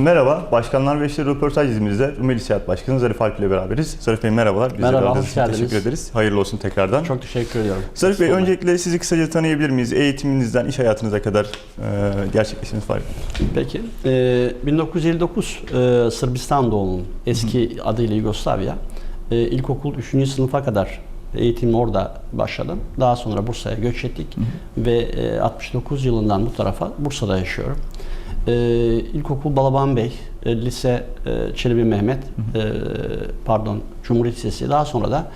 Merhaba, Başkanlar ve İşleri röportaj dizimizde Rumeli Seyahat Başkanı Zarif Alp ile beraberiz. Zarif Bey merhabalar. Bizi Merhaba, hoş geldiniz. Teşekkür ederiz. Hayırlı olsun tekrardan. Çok teşekkür ediyorum. Zarif Bey, öncelikle sizi kısaca tanıyabilir miyiz? Eğitiminizden iş hayatınıza kadar e, gerçekleştiğiniz faaliyet. Peki. Ee, 1959 e, Sırbistan doğumluyum. Eski adıyla Yugoslavya. Ee, ilkokul 3. sınıfa kadar eğitimimi orada başladım. Daha sonra Bursa'ya göç ettik. Ve e, 69 yılından bu tarafa Bursa'da yaşıyorum. Ee, İlkokul Balaban Bey, e, lise e, Çelebi Mehmet, e, pardon Cumhuriyet Lisesi. Daha sonra da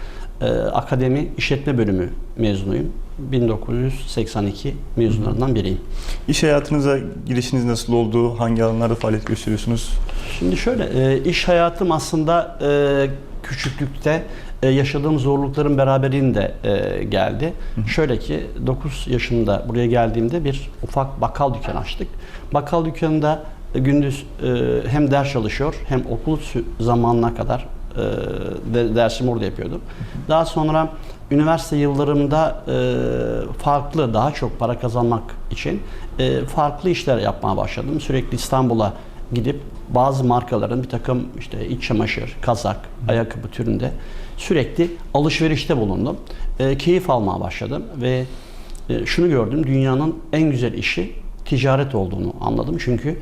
e, Akademi İşletme Bölümü mezunuyum. 1982 mezunlarından biriyim. İş hayatınıza girişiniz nasıl oldu? Hangi alanlarda faaliyet gösteriyorsunuz? Şimdi şöyle, e, iş hayatım aslında e, küçüklükte e, yaşadığım zorlukların beraberinde e, geldi. Şöyle ki 9 yaşında buraya geldiğimde bir ufak bakkal dükkanı açtık. Bakkal dükkanında gündüz e, hem ders çalışıyor hem okul zamanına kadar e, de, dersimi orada yapıyordum. Daha sonra üniversite yıllarımda e, farklı, daha çok para kazanmak için e, farklı işler yapmaya başladım. Sürekli İstanbul'a gidip bazı markaların bir takım işte iç çamaşır, kazak, ayakkabı türünde sürekli alışverişte bulundum. E, keyif almaya başladım ve e, şunu gördüm, dünyanın en güzel işi ticaret olduğunu anladım. Çünkü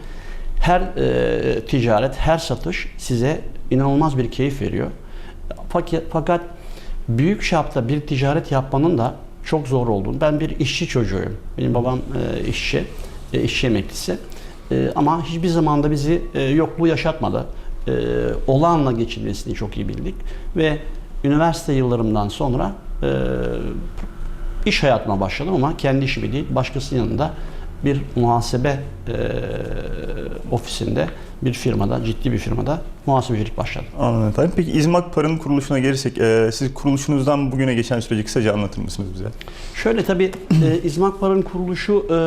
her e, ticaret, her satış size inanılmaz bir keyif veriyor. Fakat, büyük çapta bir ticaret yapmanın da çok zor olduğunu. Ben bir işçi çocuğuyum. Benim babam e, işçi, e, işçi emeklisi. E, ama hiçbir zaman da bizi e, yokluğu yaşatmadı. E, olanla geçilmesini çok iyi bildik. Ve üniversite yıllarımdan sonra e, iş hayatıma başladım ama kendi işimi değil, başkasının yanında bir muhasebe e, ofisinde, bir firmada, ciddi bir firmada muhasebecilik başladım. Anladım efendim. Peki İzmak Par'ın kuruluşuna gelirsek, e, siz kuruluşunuzdan bugüne geçen süreci kısaca anlatır mısınız bize? Şöyle tabii e, İzmak Par'ın kuruluşu e,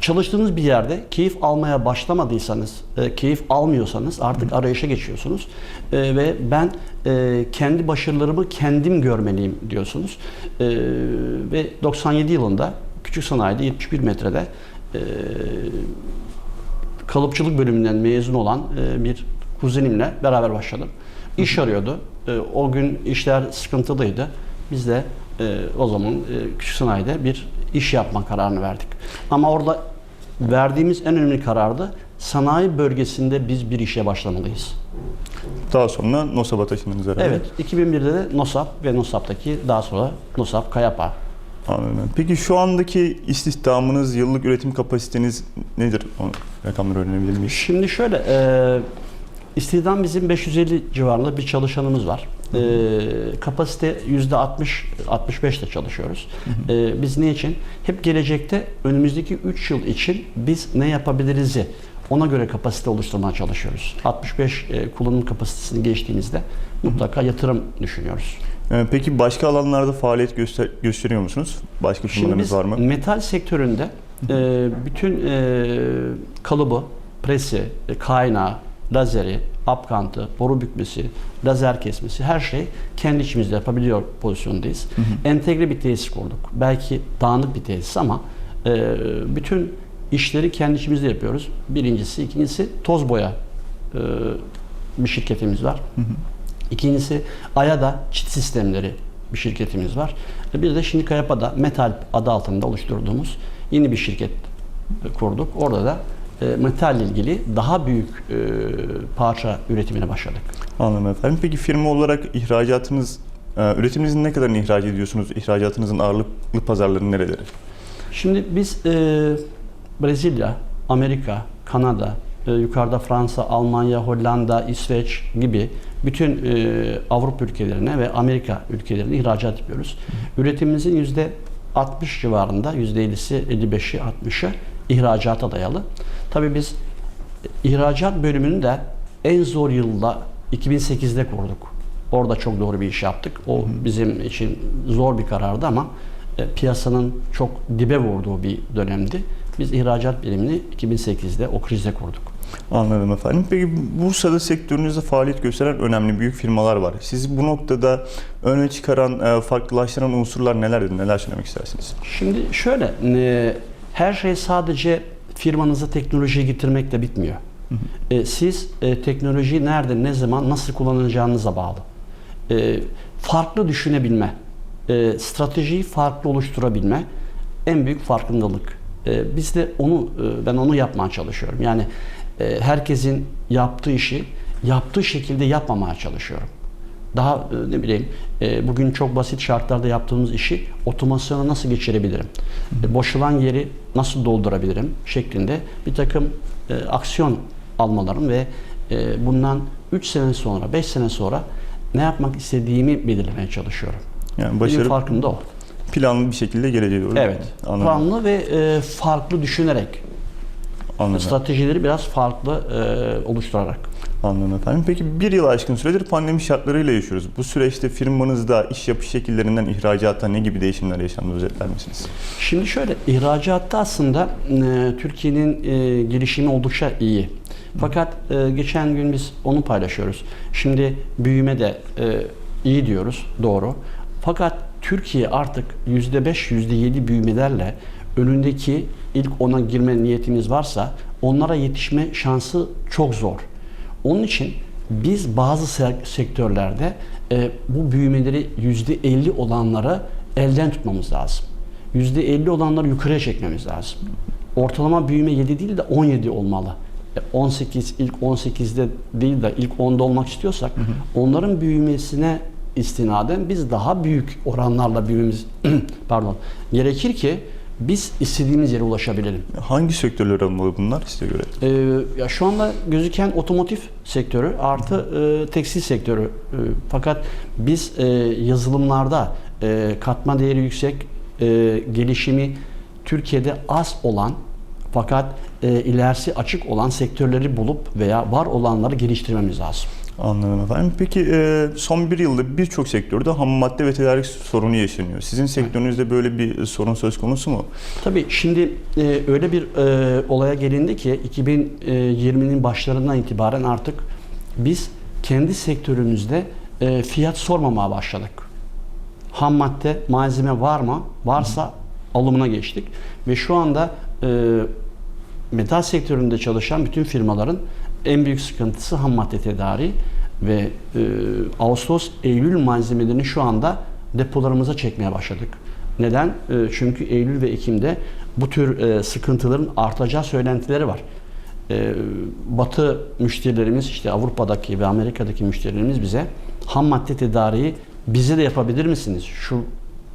çalıştığınız bir yerde keyif almaya başlamadıysanız, e, keyif almıyorsanız artık arayışa geçiyorsunuz. E, ve ben e, kendi başarılarımı kendim görmeliyim diyorsunuz. E, ve 97 yılında küçük sanayide 71 metrede e, kalıpçılık bölümünden mezun olan e, bir kuzenimle beraber başladım. İş arıyordu. E, o gün işler sıkıntılıydı. Biz de e, o zaman e, küçük sanayide bir iş yapma kararını verdik. Ama orada verdiğimiz en önemli karardı sanayi bölgesinde biz bir işe başlamalıyız. Daha sonra NOSAB'a taşındınız herhalde. Evet, 2001'de de NOSAP ve NOSAP'taki daha sonra NOSAP Kayapa Anladım. Peki şu andaki istihdamınız, yıllık üretim kapasiteniz nedir? O rakamları öğrenebilir miyiz? Şimdi şöyle, e, istihdam bizim 550 civarında bir çalışanımız var. E, kapasite %60, 65 ile çalışıyoruz. E, biz ne için? Hep gelecekte önümüzdeki 3 yıl için biz ne yapabiliriz'i ona göre kapasite oluşturmaya çalışıyoruz. 65 e, kullanım kapasitesini geçtiğimizde mutlaka yatırım düşünüyoruz. E, Peki başka alanlarda faaliyet göster- gösteriyor musunuz? Başka firmalarınız var mı? metal sektöründe e, bütün e, kalıbı, presi, e, kaynağı, lazeri, apkantı, boru bükmesi, lazer kesmesi her şey kendi içimizde yapabiliyor pozisyondayız. Entegre bir tesis kurduk. Belki dağınık bir tesis ama e, bütün işleri kendi içimizde yapıyoruz. Birincisi, ikincisi toz boya e, bir şirketimiz var. İkincisi AYA'da çit sistemleri bir şirketimiz var. Bir de şimdi Kayapa'da Metal adı altında oluşturduğumuz yeni bir şirket kurduk. Orada da e, metal ilgili daha büyük e, parça üretimine başladık. Anladım efendim. Peki firma olarak ihracatınız, e, üretiminizin ne kadarını ihraç ediyorsunuz? İhracatınızın ağırlıklı pazarları nereleri? Şimdi biz e, Brezilya, Amerika, Kanada, e, yukarıda Fransa, Almanya, Hollanda, İsveç gibi bütün e, Avrupa ülkelerine ve Amerika ülkelerine ihracat yapıyoruz. Üretimimizin yüzde 60 civarında, yüzde 50'si, 55'i, 60'ı ihracata dayalı. Tabii biz ihracat bölümünü de en zor yılda 2008'de kurduk. Orada çok doğru bir iş yaptık. O bizim için zor bir karardı ama e, piyasanın çok dibe vurduğu bir dönemdi. Biz ihracat birimini 2008'de o krizde kurduk. Anladım efendim. Peki Bursa'da sektörünüzde faaliyet gösteren önemli büyük firmalar var. Sizi bu noktada öne çıkaran, e, farklılaştıran unsurlar nelerdir? Neler söylemek istersiniz? Şimdi şöyle, e, her şey sadece firmanıza teknolojiyi getirmekle bitmiyor. E, siz teknolojiyi nerede, ne zaman, nasıl kullanacağınıza bağlı. Farklı düşünebilme, stratejiyi farklı oluşturabilme en büyük farkındalık. Biz de onu, ben onu yapmaya çalışıyorum. Yani e, herkesin yaptığı işi yaptığı şekilde yapmamaya çalışıyorum. Daha e, ne bileyim e, bugün çok basit şartlarda yaptığımız işi otomasyona nasıl geçirebilirim? E, boşalan yeri nasıl doldurabilirim? şeklinde bir takım e, aksiyon almalarım ve e, bundan 3 sene sonra, 5 sene sonra ne yapmak istediğimi belirlemeye çalışıyorum. Yani Benim başarı farkım da o. planlı bir şekilde geleceğe doğru. Evet. Anladım. Planlı ve e, farklı düşünerek, Anladım. stratejileri biraz farklı e, oluşturarak. Anladım efendim. Peki bir yıl aşkın süredir pandemi şartlarıyla yaşıyoruz. Bu süreçte firmanızda iş yapış şekillerinden ihracata ne gibi değişimler yaşandı özetler misiniz? Şimdi şöyle, ihracatta aslında e, Türkiye'nin e, gelişimi oldukça iyi. Fakat e, geçen gün biz onu paylaşıyoruz. Şimdi büyüme de e, iyi diyoruz, doğru. Fakat Türkiye artık %5, %7 büyümelerle önündeki ilk ona girme niyetimiz varsa onlara yetişme şansı çok zor. Onun için biz bazı se- sektörlerde e, bu büyümeleri %50 olanları elden tutmamız lazım. %50 olanları yukarıya çekmemiz lazım. Ortalama büyüme 7 değil de 17 olmalı. E, 18 ilk 18'de değil de ilk 10'da olmak istiyorsak onların büyümesine istinaden biz daha büyük oranlarla büyümemiz pardon gerekir ki biz istediğimiz yere ulaşabilelim. Hangi sektörler olmalı bunlar size göre? Ee, ya şu anda gözüken otomotiv sektörü artı e, tekstil sektörü. E, fakat biz e, yazılımlarda e, katma değeri yüksek, e, gelişimi Türkiye'de az olan fakat e, ilerisi açık olan sektörleri bulup veya var olanları geliştirmemiz lazım. Anladım efendim. Peki e, son bir yılda birçok sektörde ham madde ve tedarik sorunu yaşanıyor. Sizin sektörünüzde böyle bir sorun söz konusu mu? Tabii şimdi e, öyle bir e, olaya gelindi ki 2020'nin başlarından itibaren artık biz kendi sektörümüzde fiyat sormamaya başladık. Ham madde, malzeme var mı? Varsa alımına geçtik ve şu anda metal sektöründe çalışan bütün firmaların en büyük sıkıntısı ham madde tedariği ve e, Ağustos, Eylül malzemelerini şu anda depolarımıza çekmeye başladık. Neden? E, çünkü Eylül ve Ekim'de bu tür e, sıkıntıların artacağı söylentileri var. E, Batı müşterilerimiz işte Avrupa'daki ve Amerika'daki müşterilerimiz bize ham madde tedariği bize de yapabilir misiniz? Şu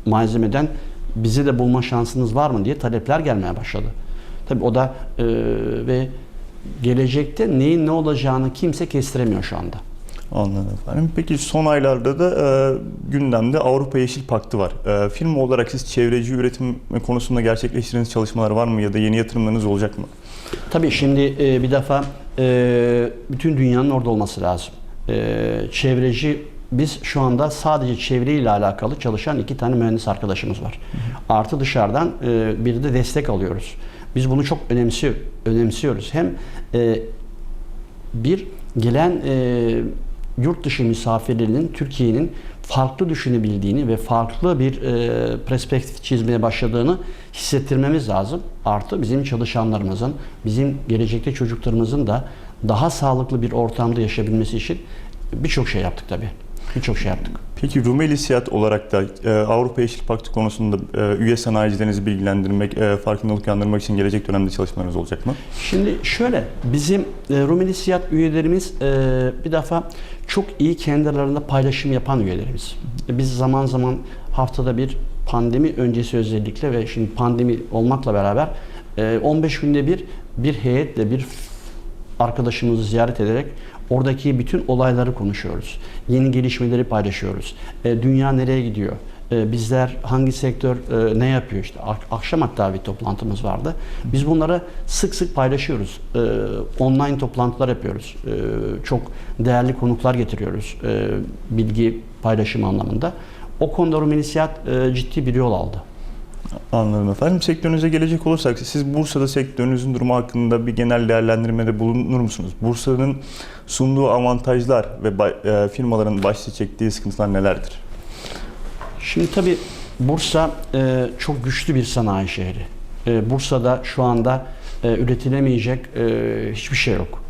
malzemeden bize de bulma şansınız var mı diye talepler gelmeye başladı. Tabii o da e, ve gelecekte neyin ne olacağını kimse kestiremiyor şu anda. Anladım efendim. Peki son aylarda da e, gündemde Avrupa Yeşil Paktı var. E, firma olarak siz çevreci üretim konusunda gerçekleştirdiğiniz çalışmalar var mı ya da yeni yatırımlarınız olacak mı? Tabii şimdi e, bir defa e, bütün dünyanın orada olması lazım. E, çevreci biz şu anda sadece çevreyle alakalı çalışan iki tane mühendis arkadaşımız var. Artı dışarıdan e, bir de destek alıyoruz. Biz bunu çok önemsi önemsiyoruz. Hem e, bir gelen e, yurt dışı misafirlerinin Türkiye'nin farklı düşünebildiğini ve farklı bir e, perspektif çizmeye başladığını hissettirmemiz lazım. Artı bizim çalışanlarımızın, bizim gelecekte çocuklarımızın da daha sağlıklı bir ortamda yaşayabilmesi için birçok şey yaptık tabii. Birçok şey yaptık. Peki Rumeli Siyat olarak da e, Avrupa Yeşil Paktı konusunda e, üye sanayicilerinizi bilgilendirmek, e, farkındalık uyandırmak için gelecek dönemde çalışmalarınız olacak mı? Şimdi şöyle, bizim e, Rumeli Siyat üyelerimiz e, bir defa çok iyi kendi paylaşım yapan üyelerimiz. E, Biz zaman zaman haftada bir pandemi öncesi özellikle ve şimdi pandemi olmakla beraber e, 15 günde bir bir heyetle bir arkadaşımızı ziyaret ederek oradaki bütün olayları konuşuyoruz. Yeni gelişmeleri paylaşıyoruz. E, dünya nereye gidiyor? E, bizler hangi sektör e, ne yapıyor işte Ak- akşam hatta bir toplantımız vardı. Biz bunları sık sık paylaşıyoruz. E, online toplantılar yapıyoruz. E, çok değerli konuklar getiriyoruz. E, bilgi paylaşımı anlamında. O konuda Rumenisiyat e, ciddi bir yol aldı. Anladım efendim. Sektörünüze gelecek olursak siz Bursa'da sektörünüzün durumu hakkında bir genel değerlendirmede bulunur musunuz? Bursa'nın sunduğu avantajlar ve e, firmaların başta çektiği sıkıntılar nelerdir? Şimdi tabii Bursa e, çok güçlü bir sanayi şehri. E, Bursa'da şu anda üretilemeyecek hiçbir şey yok.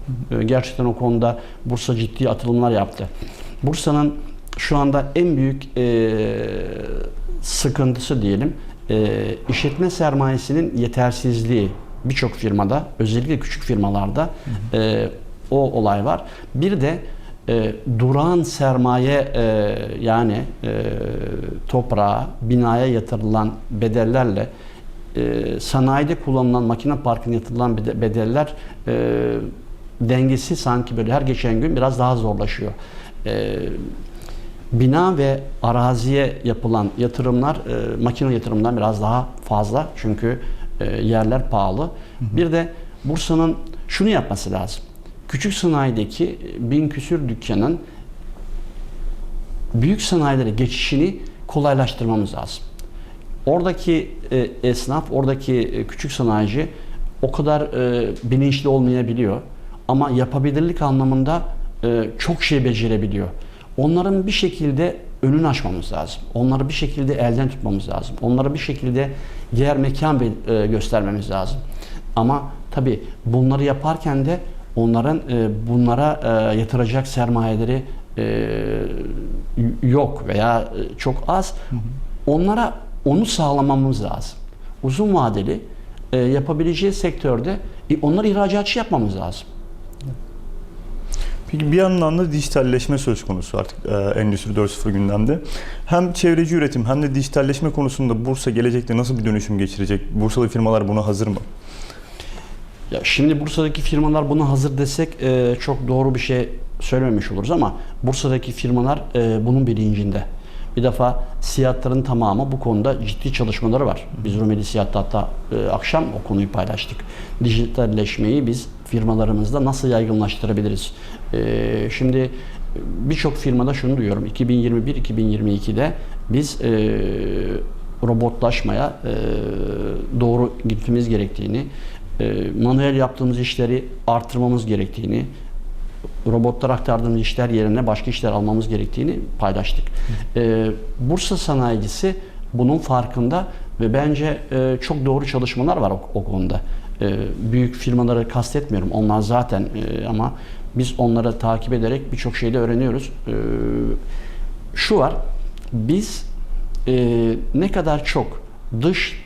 Gerçekten o konuda Bursa ciddi atılımlar yaptı. Bursa'nın şu anda en büyük sıkıntısı diyelim e, işletme sermayesinin yetersizliği birçok firmada özellikle küçük firmalarda e, o olay var. Bir de e, duran sermaye e, yani e, toprağa, binaya yatırılan bedellerle e, sanayide kullanılan makine parkına yatırılan bede- bedeller e, dengesi sanki böyle her geçen gün biraz daha zorlaşıyor. E, bina ve araziye yapılan yatırımlar e, makine yatırımından biraz daha fazla çünkü e, yerler pahalı. Bir de Bursa'nın şunu yapması lazım. Küçük sanayideki bin küsür dükkanın büyük sanayilere geçişini kolaylaştırmamız lazım. Oradaki e, esnaf, oradaki e, küçük sanayici o kadar e, bilinçli olmayabiliyor. Ama yapabilirlik anlamında e, çok şey becerebiliyor. Onların bir şekilde önünü açmamız lazım. Onları bir şekilde elden tutmamız lazım. Onlara bir şekilde yer mekan e, göstermemiz lazım. Ama tabii bunları yaparken de onların e, bunlara e, yatıracak sermayeleri yok veya çok az. Onlara onu sağlamamız lazım. Uzun vadeli yapabileceği sektörde onları ihracatçı yapmamız lazım. Peki bir yandan da dijitalleşme söz konusu artık e, Endüstri 4.0 gündemde. Hem çevreci üretim hem de dijitalleşme konusunda Bursa gelecekte nasıl bir dönüşüm geçirecek? Bursalı firmalar buna hazır mı? Ya şimdi Bursa'daki firmalar buna hazır desek e, çok doğru bir şey söylememiş oluruz ama Bursa'daki firmalar e, bunun bilincinde. Bir defa siyatların tamamı bu konuda ciddi çalışmaları var. Biz Rumeli Siyat'ta hatta e, akşam o konuyu paylaştık. Dijitalleşmeyi biz firmalarımızda nasıl yaygınlaştırabiliriz? E, şimdi birçok firmada şunu duyuyorum. 2021-2022'de biz e, robotlaşmaya e, doğru gitmemiz gerektiğini, e, manuel yaptığımız işleri artırmamız gerektiğini, robotlara aktardığımız işler yerine başka işler almamız gerektiğini paylaştık. E, Bursa sanayicisi bunun farkında ve bence e, çok doğru çalışmalar var o, o konuda. E, büyük firmaları kastetmiyorum. Onlar zaten e, ama biz onları takip ederek birçok şeyde öğreniyoruz. E, şu var, biz e, ne kadar çok dış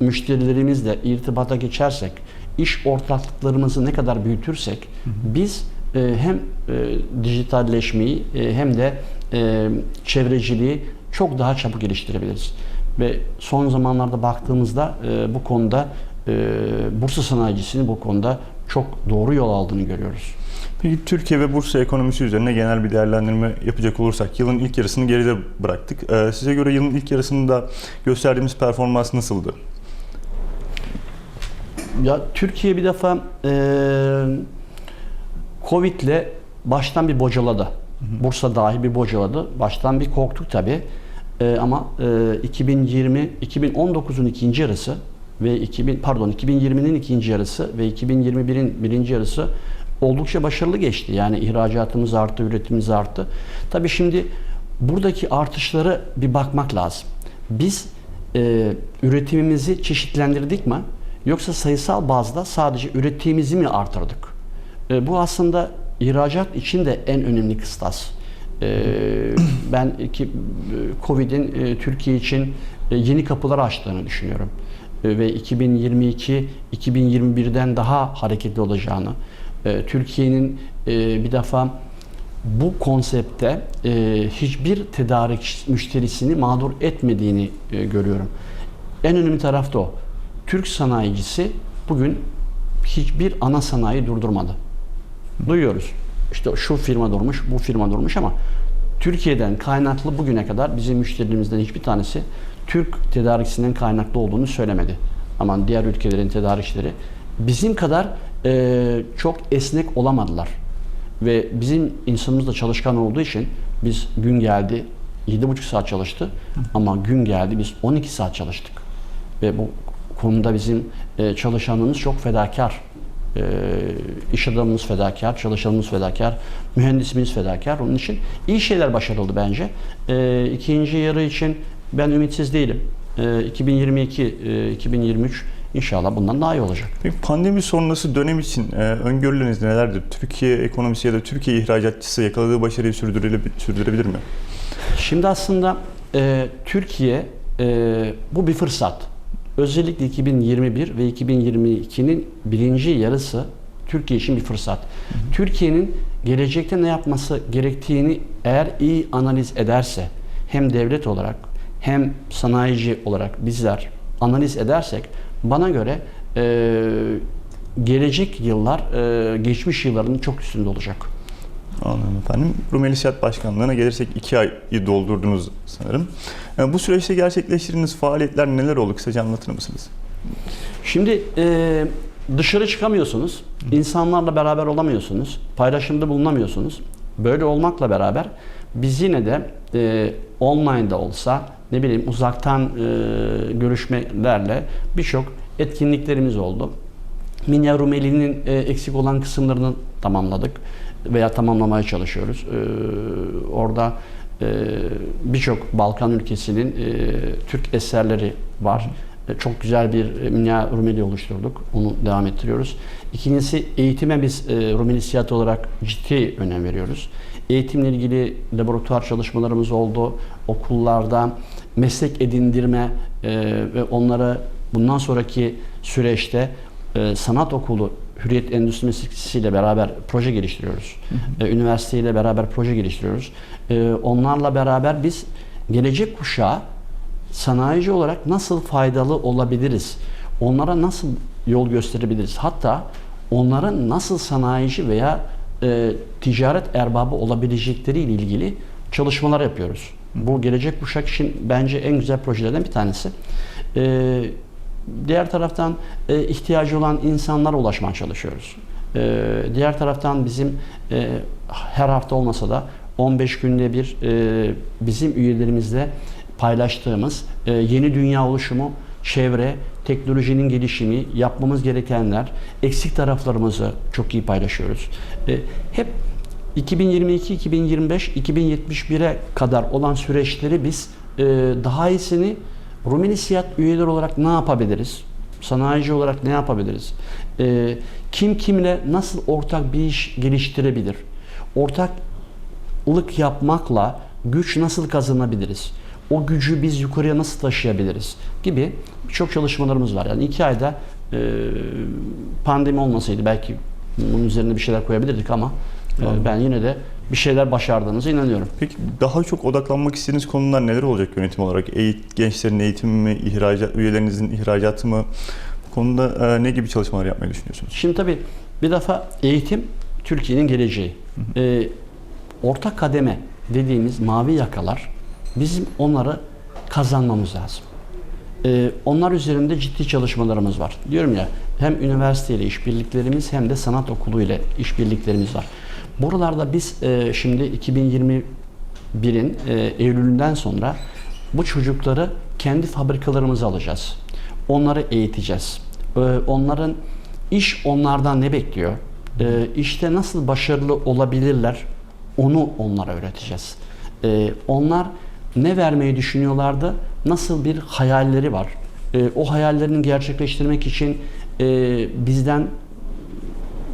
müşterilerimizle irtibata geçersek, iş ortaklıklarımızı ne kadar büyütürsek, biz e, hem e, dijitalleşmeyi e, hem de e, çevreciliği çok daha çabuk geliştirebiliriz. Ve son zamanlarda baktığımızda e, bu konuda e, Bursa sanayicisinin bu konuda çok doğru yol aldığını görüyoruz. Türkiye ve Bursa ekonomisi üzerine genel bir değerlendirme yapacak olursak yılın ilk yarısını geride bıraktık. E, size göre yılın ilk yarısında gösterdiğimiz performans nasıldı? Ya Türkiye bir defa e, Covid'le baştan bir bocaladı. Bursa dahi bir bocaladı. Baştan bir korktuk tabii. E, ama e, 2020 2019'un ikinci yarısı ve 2000 pardon 2020'nin ikinci yarısı ve 2021'in birinci yarısı oldukça başarılı geçti. Yani ihracatımız arttı, üretimimiz arttı. Tabii şimdi buradaki artışlara bir bakmak lazım. Biz e, üretimimizi çeşitlendirdik mi? Yoksa sayısal bazda sadece ürettiğimizi mi artırdık? E, bu aslında ihracat için de en önemli kıstas. E, ben ki e, Covid'in e, Türkiye için e, yeni kapılar açtığını düşünüyorum. E, ve 2022 2021'den daha hareketli olacağını, e, Türkiye'nin e, bir defa bu konsepte e, hiçbir tedarik müşterisini mağdur etmediğini e, görüyorum. En önemli taraf da o. Türk sanayicisi bugün hiçbir ana sanayi durdurmadı. Duyuyoruz. İşte şu firma durmuş, bu firma durmuş ama Türkiye'den kaynaklı bugüne kadar bizim müşterilerimizden hiçbir tanesi Türk tedarikçisinden kaynaklı olduğunu söylemedi. Ama diğer ülkelerin tedarikçileri bizim kadar e, çok esnek olamadılar. Ve bizim insanımız da çalışkan olduğu için biz gün geldi 7,5 saat çalıştı ama gün geldi biz 12 saat çalıştık. Ve bu konuda bizim e, çalışanımız çok fedakar. E, iş adamımız fedakar, çalışanımız fedakar, mühendisimiz fedakar. Onun için iyi şeyler başarıldı bence. E, ikinci yarı için ben ümitsiz değilim. E, 2022, e, 2023 İnşallah bundan daha iyi olacak. Peki pandemi sonrası dönem için e, öngörüleriniz nelerdir? Türkiye ekonomisi ya da Türkiye ihracatçısı yakaladığı başarıyı sürdürebilir, sürdürebilir mi? Şimdi aslında e, Türkiye e, bu bir fırsat. Özellikle 2021 ve 2022'nin birinci yarısı Türkiye için bir fırsat. Türkiye'nin gelecekte ne yapması gerektiğini eğer iyi analiz ederse hem devlet olarak hem sanayici olarak bizler analiz edersek bana göre e, gelecek yıllar e, geçmiş yılların çok üstünde olacak. Anladım efendim. Rumeli Siyat Başkanlığı'na gelirsek iki ayı doldurdunuz sanırım. E, bu süreçte gerçekleştirdiğiniz faaliyetler neler oldu? Kısaca anlatır mısınız? Şimdi e, dışarı çıkamıyorsunuz, insanlarla beraber olamıyorsunuz, paylaşımda bulunamıyorsunuz. Böyle olmakla beraber biz yine de e, online'da olsa ne bileyim uzaktan e, görüşmelerle birçok etkinliklerimiz oldu. Minya Rumeli'nin e, eksik olan kısımlarını tamamladık veya tamamlamaya çalışıyoruz. E, orada e, birçok Balkan ülkesinin e, Türk eserleri var. E, Çok güzel bir e, Minya Rumeli oluşturduk. Onu devam ettiriyoruz. İkincisi eğitime biz e, Rumeli Siyat olarak ciddi önem veriyoruz. Eğitimle ilgili laboratuvar çalışmalarımız oldu. Okullarda meslek edindirme e, ve onlara bundan sonraki süreçte e, sanat okulu Hürriyet Endüstri Meslekçisi ile beraber proje geliştiriyoruz. E, üniversiteyle beraber proje geliştiriyoruz. E, onlarla beraber biz gelecek kuşağa sanayici olarak nasıl faydalı olabiliriz? Onlara nasıl yol gösterebiliriz? Hatta onların nasıl sanayici veya e, ticaret erbabı olabilecekleri ile ilgili çalışmalar yapıyoruz. Bu gelecek kuşak için bence en güzel projelerden bir tanesi. E, diğer taraftan e, ihtiyacı olan insanlara ulaşmaya çalışıyoruz. E, diğer taraftan bizim e, her hafta olmasa da 15 günde bir e, bizim üyelerimizle paylaştığımız e, yeni dünya oluşumu, çevre, teknolojinin gelişimi, yapmamız gerekenler, eksik taraflarımızı çok iyi paylaşıyoruz. E, hep 2022, 2025, 2071'e kadar olan süreçleri biz e, daha iyisini Rumeli Siyat üyeleri olarak ne yapabiliriz? Sanayici olarak ne yapabiliriz? E, kim kimle nasıl ortak bir iş geliştirebilir? Ortaklık yapmakla güç nasıl kazanabiliriz? O gücü biz yukarıya nasıl taşıyabiliriz? Gibi birçok çalışmalarımız var. Yani iki ayda e, pandemi olmasaydı belki bunun üzerine bir şeyler koyabilirdik ama Anladım. ben yine de bir şeyler başardığınıza inanıyorum. Peki daha çok odaklanmak istediğiniz konular neler olacak yönetim olarak? Eğit, gençlerin eğitimi mi, ihracat, üyelerinizin ihracatı mı? Bu konuda e, ne gibi çalışmalar yapmayı düşünüyorsunuz? Şimdi tabii bir defa eğitim Türkiye'nin geleceği. Ee, orta kademe dediğimiz mavi yakalar bizim onları kazanmamız lazım. Ee, onlar üzerinde ciddi çalışmalarımız var. Diyorum ya hem üniversiteyle işbirliklerimiz hem de sanat okulu ile işbirliklerimiz var. Buralarda biz e, şimdi 2021'in e, Eylül'ünden sonra bu çocukları kendi fabrikalarımıza alacağız. Onları eğiteceğiz. Ee, onların iş onlardan ne bekliyor? Ee, işte nasıl başarılı olabilirler? Onu onlara öğreteceğiz. Ee, onlar ne vermeyi düşünüyorlardı? Nasıl bir hayalleri var? Ee, o hayallerini gerçekleştirmek için e, bizden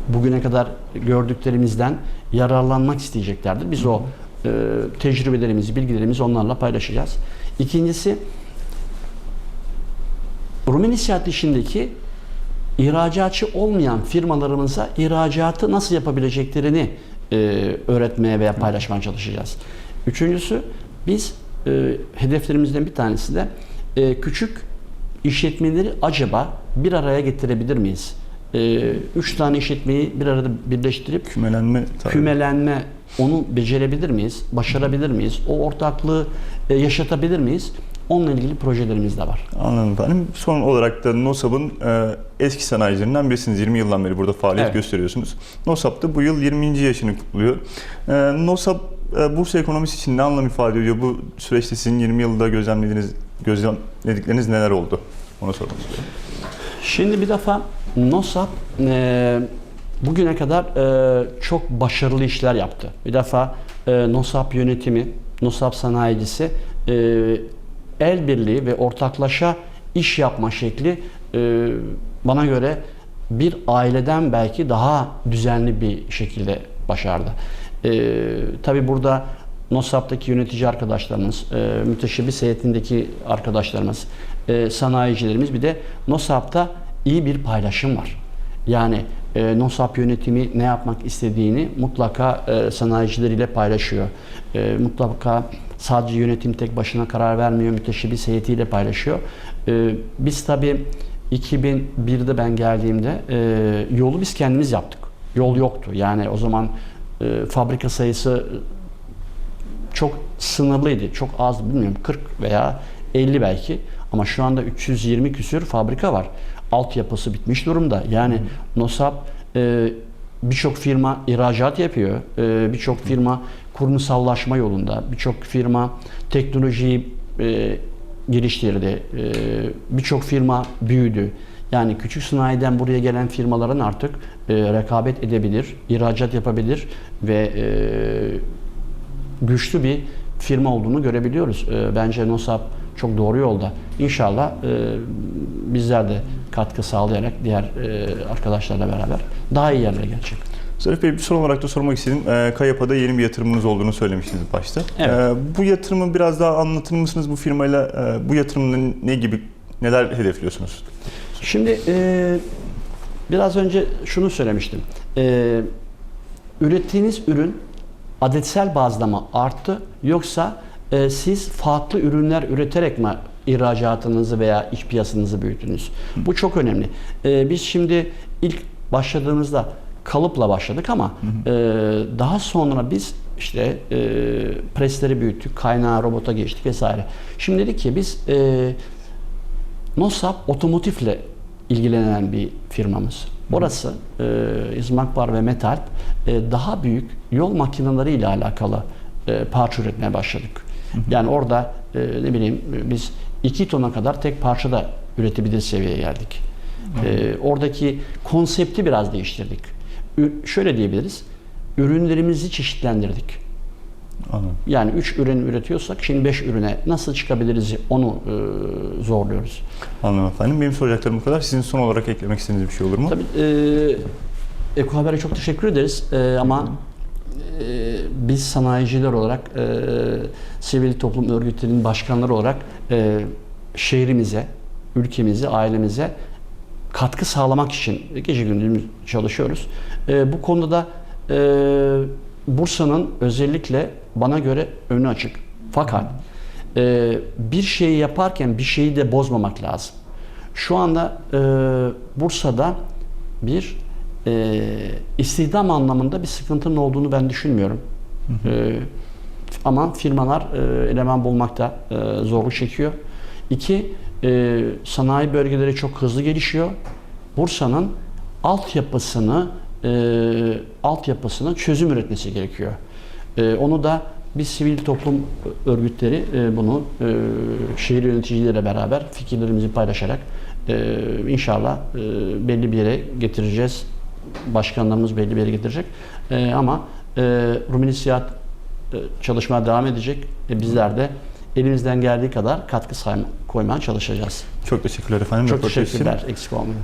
bugüne kadar gördüklerimizden yararlanmak isteyeceklerdir. Biz o e, tecrübelerimizi, bilgilerimizi onlarla paylaşacağız. İkincisi Rumeli Seyahat işindeki ihracatçı olmayan firmalarımıza ihracatı nasıl yapabileceklerini e, öğretmeye veya paylaşmaya çalışacağız. Üçüncüsü biz e, hedeflerimizden bir tanesi de e, küçük işletmeleri acaba bir araya getirebilir miyiz? E, üç tane işletmeyi bir arada birleştirip Kümelenme tabii. kümelenme onu becerebilir miyiz? Başarabilir miyiz? O ortaklığı e, yaşatabilir miyiz? Onunla ilgili projelerimiz de var. Anladım efendim. Son olarak da NOSAB'ın e, eski sanayicilerinden birisiniz. 20 yıldan beri burada faaliyet Evet. gösteriyorsunuz. NOSAB da bu yıl 20. yaşını kutluyor. E, NOSAB e, Bursa ekonomisi için ne anlam ifade ediyor? Bu süreçte sizin 20 yılda gözlemlediğiniz, gözlemledikleriniz neler oldu? Onu sormak istiyorum. Şimdi bir defa NOSAP e, bugüne kadar e, çok başarılı işler yaptı. Bir defa e, NOSAP yönetimi, NOSAP sanayicisi e, el birliği ve ortaklaşa iş yapma şekli e, bana göre bir aileden belki daha düzenli bir şekilde başardı. E, tabii burada NOSAP'taki yönetici arkadaşlarımız, e, müteşebbis heyetindeki arkadaşlarımız, e, sanayicilerimiz bir de NOSAP'ta iyi bir paylaşım var. Yani e, NOSAP yönetimi ne yapmak istediğini mutlaka e, sanayicileriyle paylaşıyor. E, mutlaka sadece yönetim tek başına karar vermiyor, müteşebbis heyetiyle paylaşıyor. E, biz tabii 2001'de ben geldiğimde e, yolu biz kendimiz yaptık. Yol yoktu. Yani o zaman e, fabrika sayısı çok sınırlıydı. Çok az bilmiyorum 40 veya 50 belki. Ama şu anda 320 küsür fabrika var. Altyapısı bitmiş durumda. Yani NOSAP e, birçok firma ihracat yapıyor. E, birçok firma kurumsallaşma yolunda. Birçok firma teknolojiyi e, geliştirdi. E, birçok firma büyüdü. Yani küçük sanayiden buraya gelen firmaların artık e, rekabet edebilir, ihracat yapabilir ve e, güçlü bir firma olduğunu görebiliyoruz. E, Bence NOSAP çok doğru yolda. İnşallah e, bizler de katkı sağlayarak diğer e, arkadaşlarla beraber daha iyi yerlere gelecek. Zarif Bey bir son olarak da sormak istedim. Ee, Kayapa'da yeni bir yatırımınız olduğunu söylemiştiniz başta. Evet. Ee, bu yatırımı biraz daha anlatır mısınız bu firmayla? e, bu yatırımın ne gibi neler hedefliyorsunuz? Şimdi e, biraz önce şunu söylemiştim. E, ürettiğiniz ürün adetsel bazda mı arttı yoksa e, siz farklı ürünler üreterek mi ihracatınızı veya iç piyasanızı büyüttünüz? Bu çok önemli. E, biz şimdi ilk başladığımızda kalıpla başladık ama e, daha sonra biz işte e, presleri büyüttük, kaynağı robota geçtik vesaire. Şimdi dedik ki biz e, NOSAP otomotivle ilgilenen bir firmamız. Orası e, İzmakbar ve Metalp e, daha büyük yol makineleri ile alakalı e, parça üretmeye başladık. Yani orada e, ne bileyim biz 2 tona kadar tek parçada üretebilir seviyeye geldik. E, oradaki konsepti biraz değiştirdik. Ü- şöyle diyebiliriz. Ürünlerimizi çeşitlendirdik. Anladım. Yani 3 ürün üretiyorsak şimdi 5 ürüne nasıl çıkabiliriz onu e, zorluyoruz. Anladım efendim. Benim soracaklarım bu kadar. Sizin son olarak eklemek istediğiniz bir şey olur mu? Tabii e, Eko Haber'e çok teşekkür ederiz E, ama e, biz sanayiciler olarak e, sivil toplum örgütlerinin başkanları olarak e, şehrimize, ülkemize, ailemize katkı sağlamak için gece gündüz çalışıyoruz. E, bu konuda da e, Bursa'nın özellikle bana göre önü açık. Fakat e, bir şeyi yaparken bir şeyi de bozmamak lazım. Şu anda e, Bursa'da bir e, istihdam anlamında bir sıkıntının olduğunu ben düşünmüyorum. E, ama firmalar e, eleman bulmakta e, zorluk çekiyor. İki, e, sanayi bölgeleri çok hızlı gelişiyor. Bursa'nın altyapısını e, altyapısına çözüm üretmesi gerekiyor. E, onu da biz sivil toplum örgütleri e, bunu e, şehir yöneticileriyle beraber fikirlerimizi paylaşarak e, inşallah e, belli bir yere getireceğiz. Başkanlarımız belli bir yere getirecek. E, ama e, Rumeli Siyahat e, çalışmaya devam edecek. E, bizler de elimizden geldiği kadar katkı sayma, koymaya çalışacağız. Çok teşekkürler efendim. Çok röportaj için. teşekkürler. Eksik olmayın.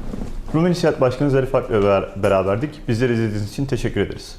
Rumeli Siyahat Başkanı Zarif ile beraberdik. Bizleri izlediğiniz için teşekkür ederiz.